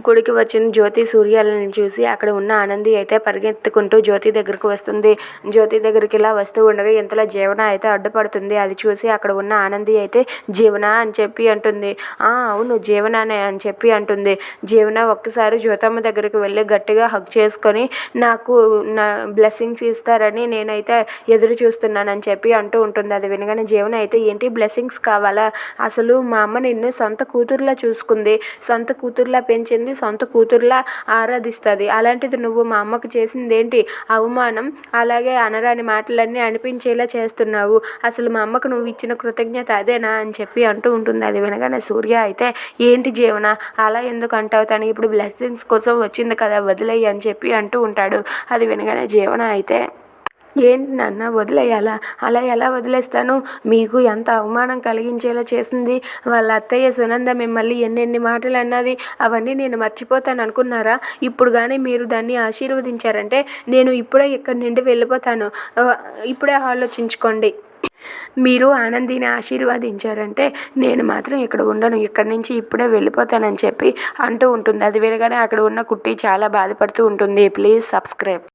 గుడికి వచ్చిన జ్యోతి సూర్యాలను చూసి అక్కడ ఉన్న ఆనంది అయితే పరిగెత్తుకుంటూ జ్యోతి దగ్గరకు వస్తుంది. జ్యోతి దగ్గరికి ఇలా వస్తూ ఉండగా ఇంతలో జీవన అయితే అడ్డుపడుతుంది. అది చూసి అక్కడ ఉన్న ఆనంది అయితే జీవన అని చెప్పి అంటుంది. "ఆ, అవును జీవనానే అని చెప్పి అంటుంది. జీవన ఒక్కసారి జ్యోతమ్మ దగ్గరికి వెళ్ళి గట్టిగా హగ్ చేసుకొని నాకు నా బ్లెస్సింగ్స్ ఇస్తారని నేనైతే ఎదురు చూస్తున్నానని చెప్పి అంటూ ఉంటుంది. అది వినగానే జీవన అయితే ఏంటి బ్లెస్సింగ్స్ కావాలా? అసలు మా అమ్మ నిన్ను సొంత కూతురులా చూసుకుంది. సొంత కూతురులా పెంచింది సొంత కూతురులా ఆరాధిస్తుంది. అలాంటిది నువ్వు మా అమ్మకు చేసింది ఏంటి అవమానం. అలాగే అనరాని మాటలన్నీ అనిపించేలా చేస్తున్నావు. అసలు మా అమ్మకు నువ్వు ఇచ్చిన కృతజ్ఞత అదేనా అని చెప్పి అంటూ ఉంటుంది. అది వినగానే సూర్య అయితే ఏంటి జీవన? అలా ఎందుకు అంటావు? తను ఇప్పుడు బ్లెస్సింగ్స్ కోసం వచ్చింది కదా వదిలేయి అని చెప్పి అంటూ ఉంటాడు. అది వినగానే జీవన అయితే ఏంటి నాన్న వదిలేయాలా? అలా ఎలా వదిలేస్తాను? మీకు ఎంత అవమానం కలిగించేలా చేసింది? వాళ్ళ అత్తయ్య సునంద మిమ్మల్ని ఎన్నెన్ని మాటలు అన్నది అవన్నీ నేను మర్చిపోతాను అనుకున్నారా? ఇప్పుడు కానీ మీరు దాన్ని ఆశీర్వదించారంటే నేను ఇప్పుడే ఇక్కడి నుండి వెళ్ళిపోతాను. ఇప్పుడే ఆలోచించుకోండి. మీరు ఆనందిని ఆశీర్వదించారంటే నేను మాత్రం ఇక్కడ ఉండను. ఇక్కడి నుంచి ఇప్పుడే వెళ్ళిపోతానని చెప్పి అంటూ ఉంటుంది. అది వినగానే అక్కడ ఉన్న కుట్టి చాలా బాధపడుతూ ఉంటుంది. Please subscribe.